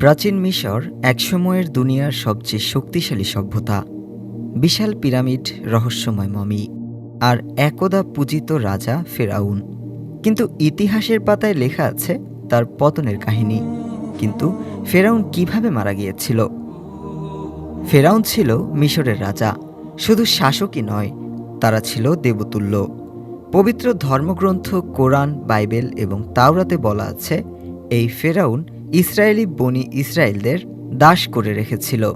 প্রাচীন মিশর একসময়ের দুনিয়ার সবচেয়ে শক্তিশালী সভ্যতা। বিশাল পিরামিড, রহস্যময় মমি, আর একদা পূজিত রাজা ফেরাউন। কিন্তু ইতিহাসের পাতায় লেখা আছে তার পতনের কাহিনী। কিন্তু ফেরাউন কীভাবে মারা গিয়েছিল? ফেরাউন ছিল মিশরের রাজা, শুধু শাসকই নয়, তারা ছিল দেবতুল্য। পবিত্র ধর্মগ্রন্থ, কোরআন, বাইবেল এবং তাওরাতে বলা আছে, এই ফেরাউন ইসরায়েলি বনি ইসরায়েলদের দাস করে রেখেছিল।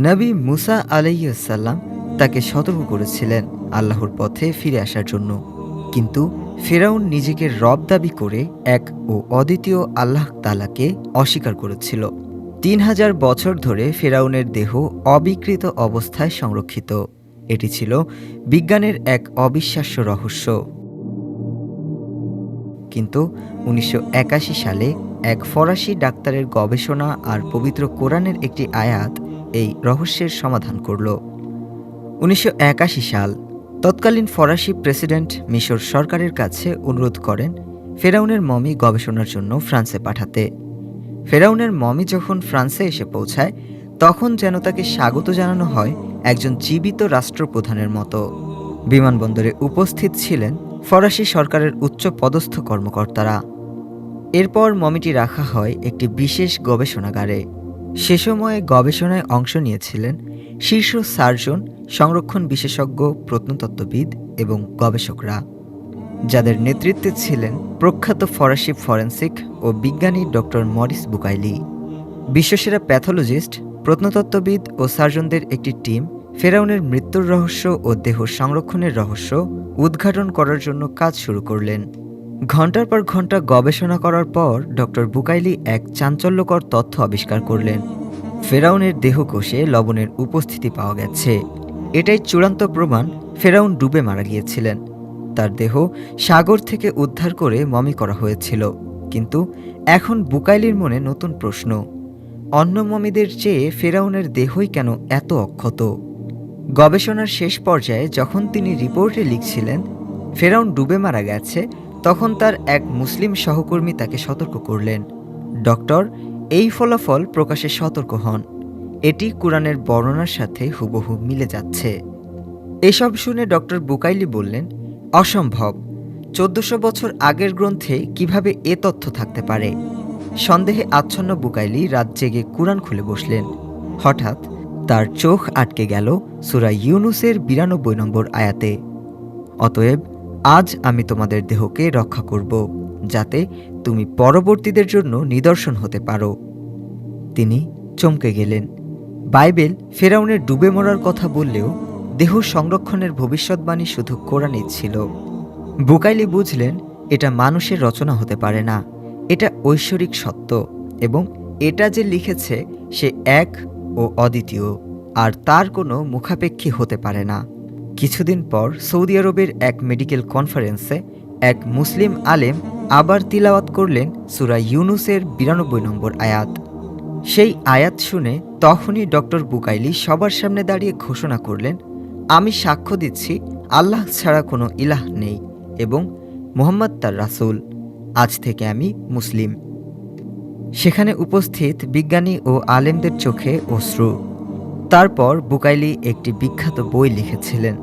নবী মুসা আলাইসাল্লাম তাকে সতর্ক করেছিলেন আল্লাহর পথে ফিরে আসার জন্য। কিন্তু ফেরাউন নিজেকে রব দাবি করে এক ও অদ্বিতীয় আল্লাহ তালাকে অস্বীকার করেছিল। তিন হাজার বছর ধরে ফেরাউনের দেহ অবিকৃত অবস্থায় সংরক্ষিত। এটি ছিল বিজ্ঞানের এক অবিশ্বাস্য রহস্য। কিন্তু উনিশশো একাশি সালে এক ফরাসি ডাক্তারের গবেষণা আর পবিত্র কোরআনের একটি আয়াত এই রহস্যের সমাধান করল। উনিশশো একাশি সাল তৎকালীন ফরাসি প্রেসিডেন্ট মিশর সরকারের কাছে অনুরোধ করেন ফেরাউনের মমি গবেষণার জন্য ফ্রান্সে পাঠাতে। ফেরাউনের মমি যখন ফ্রান্সে এসে পৌঁছায়, তখন যেন তাকে স্বাগত জানানো হয় একজন জীবিত রাষ্ট্রপ্রধানের মতো। বিমানবন্দরে উপস্থিত ছিলেন ফরাসি সরকারের উচ্চ পদস্থ কর্মকর্তারা। এরপর মমিটি রাখা হয় একটি বিশেষ গবেষণাগারে। সে সময়ে গবেষণায় অংশ নিয়েছিলেন শীর্ষ সার্জন, সংরক্ষণ বিশেষজ্ঞ, প্রত্নতত্ত্ববিদ এবং গবেষকরা, যাদের নেতৃত্বে ছিলেন প্রখ্যাত ফরাসি ফরেন্সিক ও বিজ্ঞানী ডক্টর মরিস বুকাইলি। বিশ্বসেরা প্যাথোলজিস্ট, প্রত্নতত্ত্ববিদ ও সার্জনদের একটি টিম ফেরাউনের মৃত্যুর রহস্য ও দেহ সংরক্ষণের রহস্য উদ্ঘাটন করার জন্য কাজ শুরু করলেন। ঘণ্টার পর ঘণ্টা গবেষণা করার পর ডক্টর বুকাইলি এক চাঞ্চল্যকর তথ্য আবিষ্কার করলেন। ফেরাউনের দেহকোষে লবণের উপস্থিতি পাওয়া গেছে। এটাই চূড়ান্ত প্রমাণ ফেরাউন ডুবে মারা গিয়েছিলেন। তার দেহ সাগর থেকে উদ্ধার করে মমি করা হয়েছিল। কিন্তু এখন বুকাইলির মনে নতুন প্রশ্ন, অন্য মমিদের চেয়ে ফেরাউনের দেহই কেন এত অক্ষত? গবেষণার শেষ পর্যায়ে যখন তিনি রিপোর্টে লিখছিলেন, ফেরাউন ডুবে মারা গেছে, তখন তার এক মুসলিম সহকর্মী তাকে সতর্ক করলেন। ডক্টর, এই ফলাফল প্রকাশে সতর্ক হন। এটি কোরআনের বর্ণনার সাথে হুবহু মিলে যাচ্ছে। এসব শুনে ডক্টর বুকাইলি বললেন, অসম্ভব। চোদ্দশো বছর আগের গ্রন্থে কীভাবে এ তথ্য থাকতে পারে? সন্দেহে আচ্ছন্ন বুকাইলি রাত জেগে কুরআন খুলে বসলেন। হঠাৎ তার চোখ আটকে গেল সুরা ইউনুসের বিরানব্বই নম্বর আয়াতে। অতএব, আজ আমি তোমাদের দেহকে রক্ষা করব, যাতে তুমি পরবর্তীদের জন্য নিদর্শন হতে পারো। তিনি চমকে গেলেন। বাইবেল ফেরাউনের ডুবে মরার কথা বললেও দেহ সংরক্ষণের ভবিষ্যৎবাণী শুধু কোরআনই ছিল। বুকাইলি বুঝলেন, এটা মানুষের রচনা হতে পারে না, এটা ঐশ্বরিক সত্য এবং এটা যে লিখেছে সে এক ও অদ্বিতীয়, আর তার কোনো মুখাপেক্ষী হতে পারে না। কিছুদিন পর সৌদি আরবের এক মেডিকেল কনফারেন্সে এক মুসলিম আলেম আবার তিলাওয়াত করলেন সুরা ইউনুসের বিরানব্বই নম্বর আয়াত। সেই আয়াত শুনে তখনই ডক্টর বুকাইলি সবার সামনে দাঁড়িয়ে ঘোষণা করলেন, আমি সাক্ষ্য দিচ্ছি, আল্লাহ ছাড়া কোনো ইলাহ নেই এবং মোহাম্মদ তার রাসূল। আজ থেকে আমি মুসলিম। সেখানে উপস্থিত বিজ্ঞানী ও আলেমদের চোখে অশ্রু। তারপর বুকাইলি একটি বিখ্যাত বই লিখেছিলেন,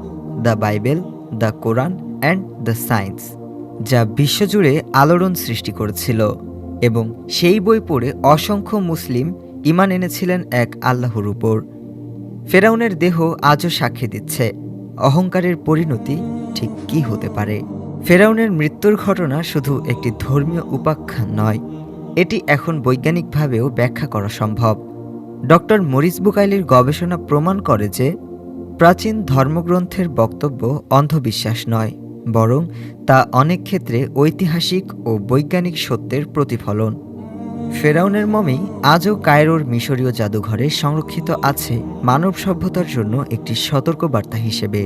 the Bible, the Quran and the science যা বিশ্বজুড়ে আলোড়ন সৃষ্টি করেছিল এবং সেই বই পড়ে অসংখ্য মুসলিম ইমান এনেছিলেন এক আল্লাহর উপর। ফেরাউনের দেহ আজও সাক্ষী দিচ্ছে, অহংকারের পরিণতি ঠিক কি হতে পারে? ফেরাউনের মৃত্যুর ঘটনা শুধু একটি ধর্মীয় উপাখ্যান নয় এটি এখন বৈজ্ঞানিকভাবেও ব্যাখ্যা করা সম্ভব। ডক্টর মরিস বুকাইলির গবেষণা প্রমাণ করে যে, প্রাচীন ধর্মগ্রন্থের বক্তব্য অন্ধবিশ্বাস নয়, বরং তা অনেক ক্ষেত্রে ঐতিহাসিক ও বৈজ্ঞানিক সত্যের প্রতিফলন। ফেরাউনের মমি আজও কায়রোর মিশরীয় জাদুঘরে সংরক্ষিত আছে মানব সভ্যতার জন্য একটি সতর্কবার্তা হিসেবে।